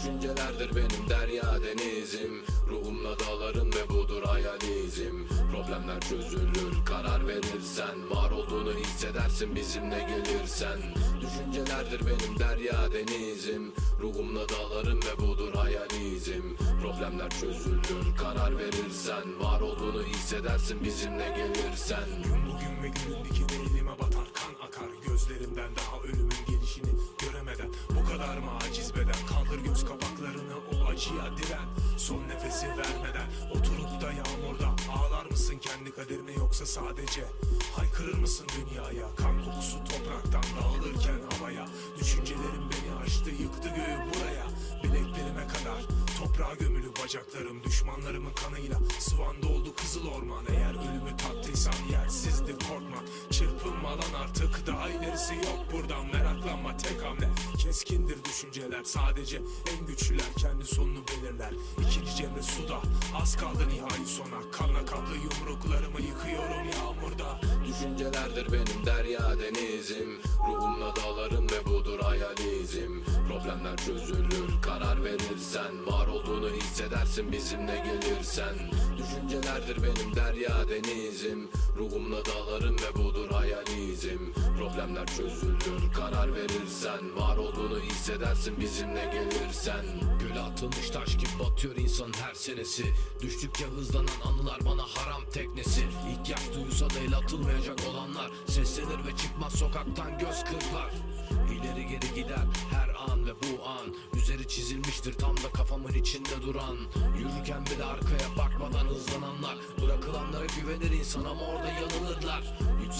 Düşüncelerdir benim derya denizim. Ruhumla dağlarım ve budur hayalizm Problemler çözülür karar verirsen. Var olduğunu hissedersin bizimle gelirsen. Düşüncelerdir benim derya denizim. Ruhumla dağlarım ve budur hayalizm Problemler çözülür karar verirsen. Var olduğunu hissedersin bizimle gelirsen. Gün bugün ve günün dikine elime batar Kan akar. Gözlerimden daha ölümün göz kapaklarını o acıya diren Son nefesi vermeden Oturup da yağmurda. Ağlar mısın kendi kaderine yoksa sadece Haykırır mısın dünyaya? Kan kokusu topraktan dağılırken havaya. Düşüncelerim beni aştı yıktı göğü buraya. Bileklerime kadar Toprağa gömülü bacaklarım düşmanlarımın kanıyla Sıvan doldu kızıl orman. Eğer ölümü tattıysan yersizdir korkmak. Çırpınma lan artık daha ilerisi yok. Buradan hamle keskindir düşünceler Sadece en güçlüler kendi sonunu belirler. İkinci cemre suda az kaldı nihai sona. Kanla kaplı yumruklarımı yıkıyorum yağmurda. Düşüncelerdir benim derya denizim. Ruhumla dağlarım ve budur hayalizm Problemler çözülür karar verirsen. Var olduğunu hissedersin bizimle gelirsen. Düşüncelerdir benim derya denizim. Ruhumla budur Problemler çözülür. Karar verirsen Var olduğunu hissedersin bizimle gelirsen. Göle atılmış taş gibi batıyor insanın her senesi. Düştükçe hızlanan anılar bana haram teknesi. İhtiyaç duysa da el atılmayacak olanlar. Seslenir ve çıkmaz sokaktan göz kırpar. İleri geri gider her an ve bu an. Üzeri çizilmiştir tam da kafamın içinde duran. Yürürken bile arkaya bakmadan hızlananlar. Bırakılanlara güvenir insan ama orada yanılırlar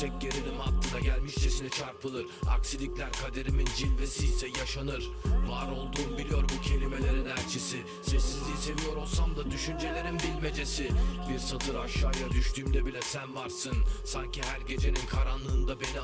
Yüksek gerilim hattına gelmişçesine çarpılır. Aksilikler kaderimin cilvesi ise yaşanır. Var olduğum biliyor bu kelimelerin elçisi. Sessizliği seviyor olsam da düşüncelerin bilmecesi. Bir satır aşağıya düştüğümde bile sen varsın. Sanki her gecenin karanlığında beni